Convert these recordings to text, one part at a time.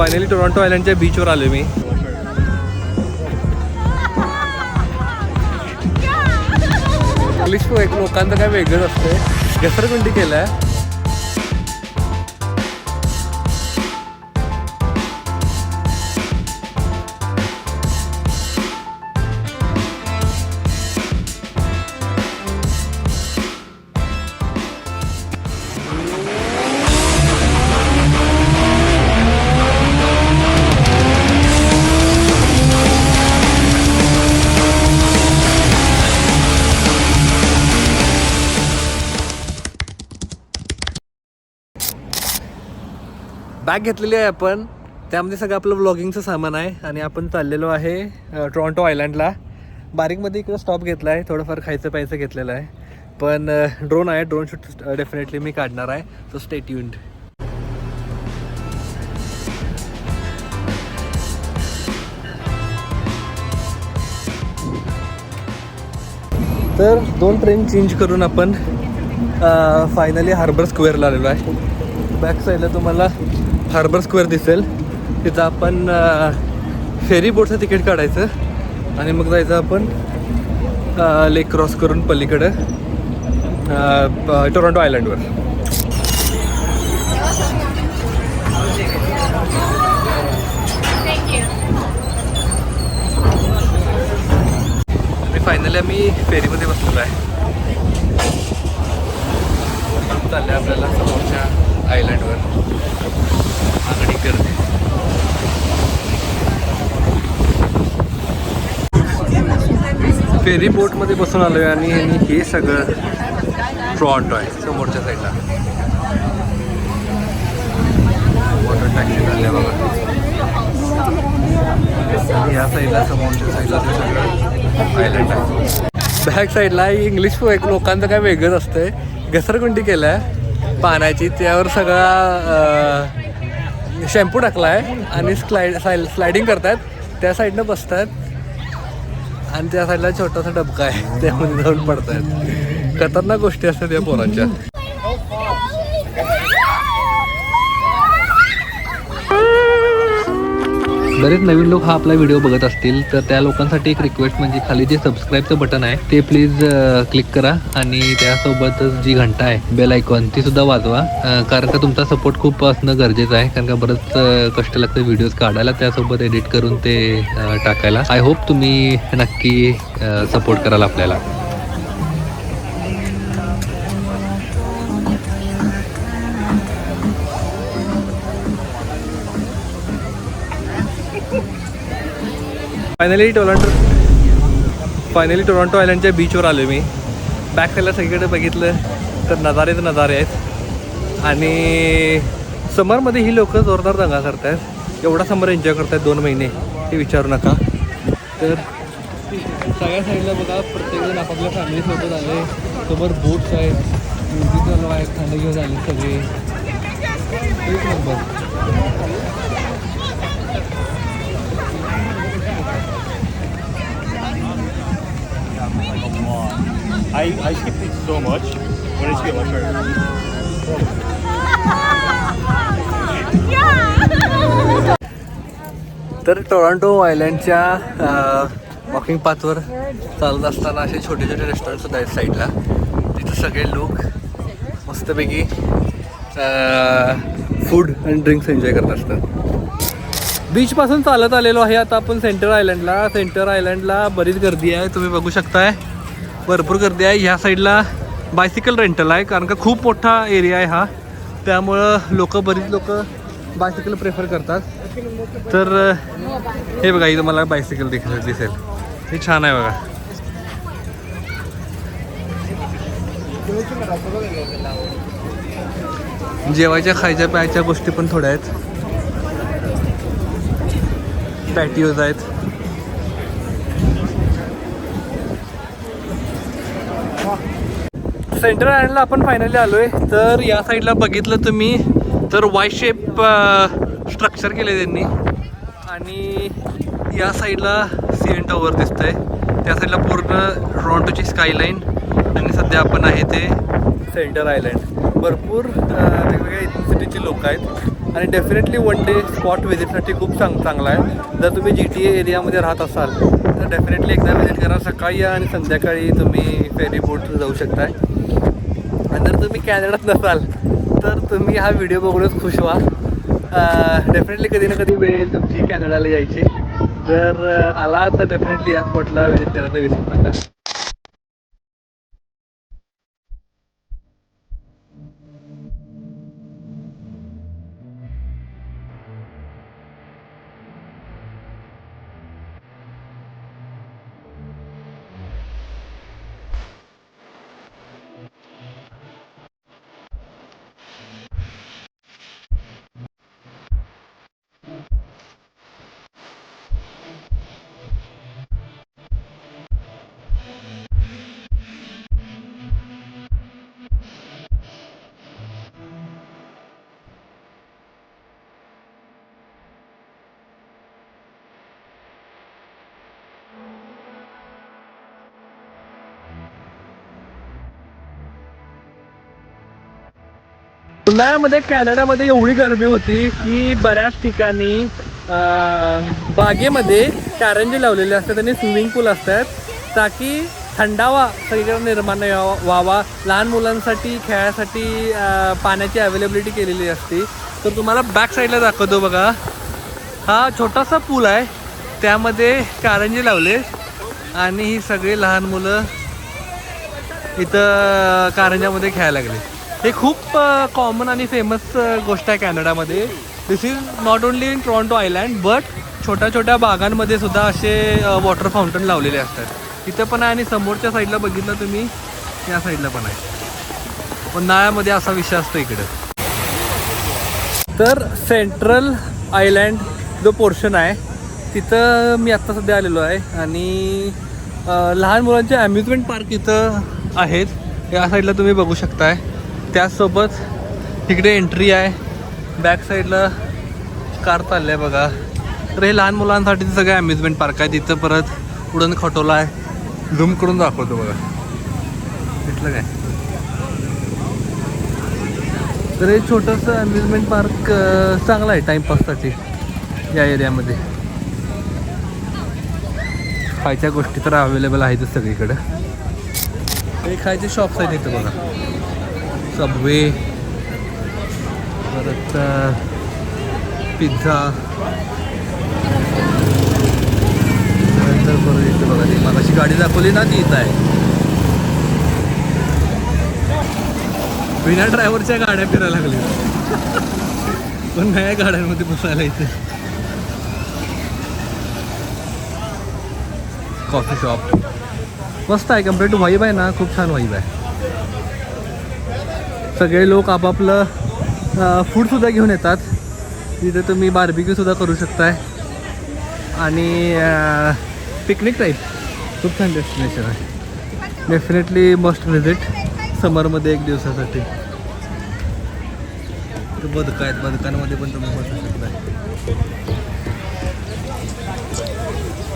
Finally Toronto आयलंडच्या बीचवर आलो मी. इंग्लिश एक लोकांचं काय वेगळंच असतंय. घसरगुंडी केलाय. बॅग घेतलेली आहे आपण. त्यामध्ये सगळं आपलं व्लॉगिंगचं सामान आहे आणि आपण चाललेलो आहे अ, आयलँडला बारीकमध्ये इकडं स्टॉप घेतला आहे थोडंफार खायचं प्यायचं घेतलेलं आहे. पण ड्रोन आहे ड्रोन शूट डेफिनेटली मी काढणार आहे. सो स्टेट ट्यून्ड तर दोन ट्रेन चेंज करून आपण फायनली हार्बर स्क्वेअरला आलेलो आहे. बॅक साईडला तुम्हाला हार्बर स्क्वेअर दिसेल. तिथं आपण फेरी बोटचं तिकीट काढायचं. आणि मग जायचं आपण लेक क्रॉस करून पलीकडं टोरंटो आयलंडवर आणि फायनली आम्ही फेरीमध्ये बसलेलो आहे. चाललंय आपल्याला समोरच्या आयलंडवर आगडी करते. फेरी बोटमध्ये बसून आलो आहे आणि हे सगळं ट्रॉन्टो आहे समोरच्या साईडला वॉटर टॅक्सी झाल्या बघा. या साईडला समोरच्या साईडला ते सगळं आयलंड आहे. बॅक साईडला इंग्लिश एक लोकांचं काय वेगळंच असतंय. घसरगुंडी आहे पाण्याची त्यावर सगळा शॅम्पू टाकला आहे आणि स्लाइड स्लायडिंग करतात त्या साईडनं बसतात आणि त्या साईडला छोटासा डबका आहे. त्यामध्ये जाऊन पडतात खतरनाक गोष्टी असतात या पोरांच्या. बरेच नवीन लोक हा आपला व्हिडिओ बघत असतील तर त्या लोकांसाठी एक रिक्वेस्ट म्हणजे खाली जे सबस्क्राईबचं बटन आहे ते प्लीज क्लिक करा आणि त्यासोबतच जी घंटा आहे बेल आयकॉन ती सुद्धा वाजवा. कारण का तुमचा सपोर्ट खूप असणं गरजेचं आहे कारण का बरंच कष्ट लागतं व्हिडिओज काढायला त्यासोबत एडिट करून ते टाकायला. आय होप तुम्ही नक्की सपोर्ट कराल आपल्याला. फायनली टोरंटो फायनली टोरंटो आयलंडच्या बीचवर आलो मी. बॅक साईडला सगळीकडे बघितलं तर नजारे तर नजारे आहेत. आणि समरमध्ये ही लोक जोरदार दंगा करतात एवढा समर एन्जॉय करतात दोन महिने हे विचारू नका. तर सगळ्या साईडला बघा प्रत्येकजण आपापल्या फॅमिलीसोबत आले. समोर बोट्स आहेत म्युझिक चालू आहे थंड घेऊन आले सगळे. एक number I, I skip it so much. When it's get my तर टोरंटो आयलँडच्या वॉकिंग पाथवर चालत असताना असे छोटे छोटे रेस्टॉरंट सुद्धा आहेत साईडला तिथे सगळे लोक मस्तपैकी फूड अँड ड्रिंक्स एन्जॉय करत असतात. बीचपासून चालत आलेलो आहे आता आपण सेंटर आयलंडला सेंटर आयलंडला बरीच गर्दी आहे. तुम्ही बघू शकताय. भरपूर गर्दी आहे. ह्या साईडला बायसिकल रेंटल आहे. कारण का खूप मोठा एरिया आहे हा. त्यामुळं लोक बरीच लोक बायसिकल प्रेफर करतात. तर हे बघा इथं मला बायसिकल दिसेल दिसेल. हे छान आहे बघा. जेवायच्या खायच्या प्यायच्या गोष्टी पण थोड्या आहेत. पॅटिओज आहेत. सेंटर आयलंडला आपण फायनली आलोय. तर या साईडला बघितलं तुम्ही तर वाय शेप स्ट्रक्चर केले त्यांनी. आणि या साईडला सी एन टॉवर आहे त्या साईडला पूर्ण टॉरंटोची स्कायलाईन आणि सध्या आपण आहे ते सेंटर आयलंड भरपूर वेगवेगळ्या सिटीचे लोक आहेत. आणि डेफिनेटली वन डे स्पॉट व्हिजिटसाठी खूप चांग चांगला आहे. जर तुम्ही जी टी ए एरियामध्ये राहत असाल तर डेफिनेटली एकदा व्हिजिट करा. सकाळी या आणि संध्याकाळी तुम्ही फेरी बोट जाऊ शकताय. आणि जर तुम्ही कॅनडात नसाल तर तुम्ही हा व्हिडिओ बघूनच खुश व्हा. डेफिनेटली कधी ना कधी वेळ येईल तुमची कॅनडाला यायची. जर आला तर डेफिनेटली या स्पॉटला व्हिजिट करायला विसरू नका उन्हाळ्यामध्ये कॅनडामध्ये एवढी गरमी होती की बऱ्याच ठिकाणी बागेमध्ये कारंजे लावलेले असतात आणि स्विमिंग पूल असतात. ताकी थंडावा सगळीकडे निर्माण व्हावा. लहान मुलांसाठी खेळासाठी पाण्याची अवेलेबिलिटी केलेली असते. तर तुम्हाला बॅक साईडला दाखवतो बघा. हा छोटासा पूल आहे. त्यामध्ये कारंजे लावले. आणि ही सगळी लहान मुलं इथं कारंजामध्ये खेळायला लागले. हे खूप कॉमन आणि फेमस गोष्ट आहे कॅनडामध्ये. This is not only in Toronto island but छोट्या छोट्या बागांमध्ये सुद्धा असे वॉटर फाउंटन लावलेले असतात. इथं पण आहे आणि समोरच्या साईडला बघितलं तुम्ही या साईडला पण आहे. उन्हाळ्यामध्ये असा विषय असतो इकडं. तर सेंट्रल आयलँड जो पोर्शन आहे तिथं मी आत्ता सध्या आलेलो आहे आणि लहान मुलांचे अम्युजमेंट पार्क इथं आहेत. या साईडला तुम्ही बघू शकताय. त्याचसोबत तिकडे एंट्री आहे. बॅक साईडला कार चालली आहे बघा. तर हे लहान मुलांसाठी सगळं अम्युजमेंट पार्क आहे. तिथं परत उडण खटोला आहे. झूम करून दाखवतो बघा. तिथलं काय? तर हे छोटंसं अम्युजमेंट पार्क चांगलं आहे टाईमपाससाठी या एरियामध्ये खायच्या गोष्टी तर अवेलेबल आहेतच सगळीकडं. हे खायचे शॉप्स आहेत इथं बघा. सबवे परत पिझ्झा. नंतर परत इथं बघा ती मला अशी गाडी दाखवली ना ती इथं आहे. विना ड्रायव्हरच्या गाड्या फिरायला लागल्या. पण नव्या गाड्यांमध्ये बसायला इथे. Coffee shop. मस्त आहे कंपेअर टू वाईब आहे ना खूप छान वाईब आहे. सगळे लोक आपापलं फूडसुद्धा घेऊन येतात. तिथे तुम्ही बार्बिक्यूसुद्धा करू शकताय. आणि पिकनिक टाईप खूप छान डेस्टिनेशन आहे. डेफिनेटली मस्ट व्हिजिट समरमध्ये एक दिवसासाठी. तर आहेत. बदकांमध्ये पण तुम्ही बसू शकताय.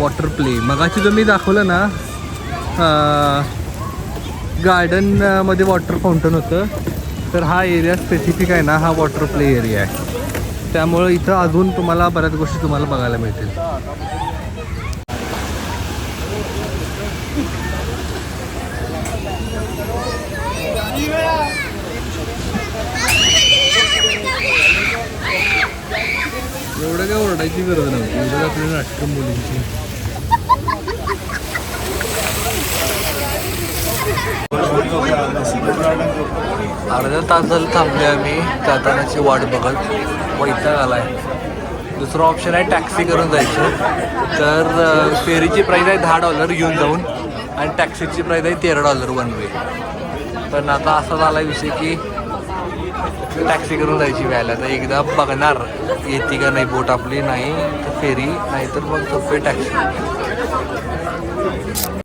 वॉटर प्ले मगाची जो मी दाखवलं ना गार्डनमध्ये वॉटर फाउंटन होतं. तर हा एरिया स्पेसिफिक आहे ना हा वॉटर प्ले एरिया आहे. त्यामुळं इथं अजून तुम्हाला बऱ्याच गोष्टी तुम्हाला बघायला मिळतील. एवढं काय ओरडायची गरज नव्हती. एवढं आपल्या नाटक मुलींची. अर्धा तास झालं थांबले आम्ही. जातानाची वाट बघत वैताग आलाय. दुसरं ऑप्शन आहे टॅक्सी करून जायचं. तर फेरीची प्राईज आहे दहा डॉलर घेऊन जाऊन आणि टॅक्सीची प्राईज आहे तेरा डॉलर वन वे पण आता असा झाला विषय की टॅक्सी करून जायची व्हायला तर एकदा बघणार. येते का नाही बोट आपली? नाही तर फेरी नाही तर मग सोपे टॅक्सी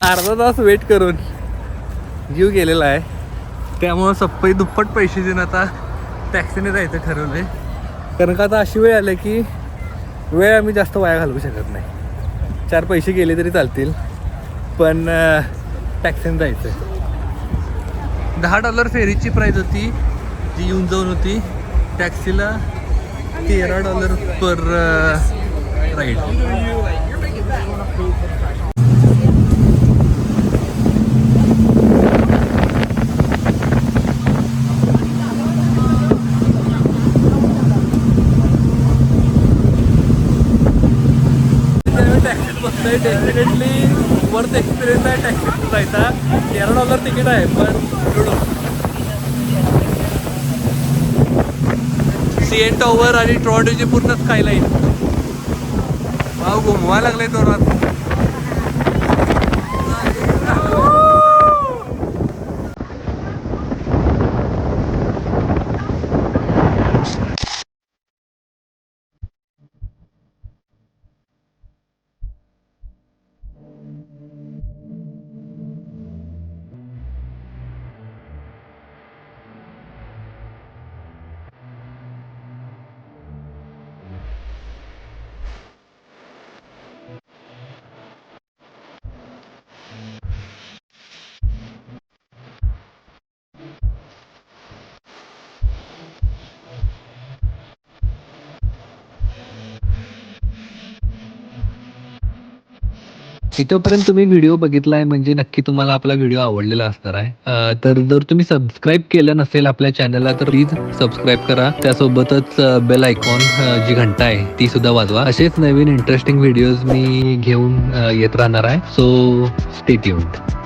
अर्धा तास वेट करून जीव गेलेला आहे. त्यामुळं सप्पई दुप्पट पैसे देऊन आता टॅक्सीने जायचं ठरवलं आहे कारण का आता अशी वेळ आली की वेळ आम्ही जास्त वाया घालवू शकत नाही. चार पैसे गेले तरी चालतील पण टॅक्सीने जायचं आहे दहा डॉलर फेरीची प्राईज होती जी येऊन जाऊन होती. टॅक्सीला तेरा डॉलर पर राईड टॅक्सीत बसलोय डेफिनेटली वर्थ एक्सपिरियन्स आहे टॅक्सीत जायचा तेरा डॉलर तिकीट आहे पण सीएन टॉवर आणि टॉर्डोची पूर्ण स्कायलाईन भाऊ घुमवा लागले जोरात इथंपर्यंत तुम्ही व्हिडिओ बघितलाय म्हणजे नक्की तुम्हाला आपला व्हिडिओ आवडलेला असणार आहे. तर जर तुम्ही सबस्क्राईब केलं नसेल आपल्या चॅनलला तर प्लीज सबस्क्राईब करा. त्यासोबतच बेल आयकॉन जी घंटा आहे ती सुद्धा वाजवा. असेच नवीन इंटरेस्टिंग व्हिडिओज मी घेऊन येत राहणार आहे. So stay tuned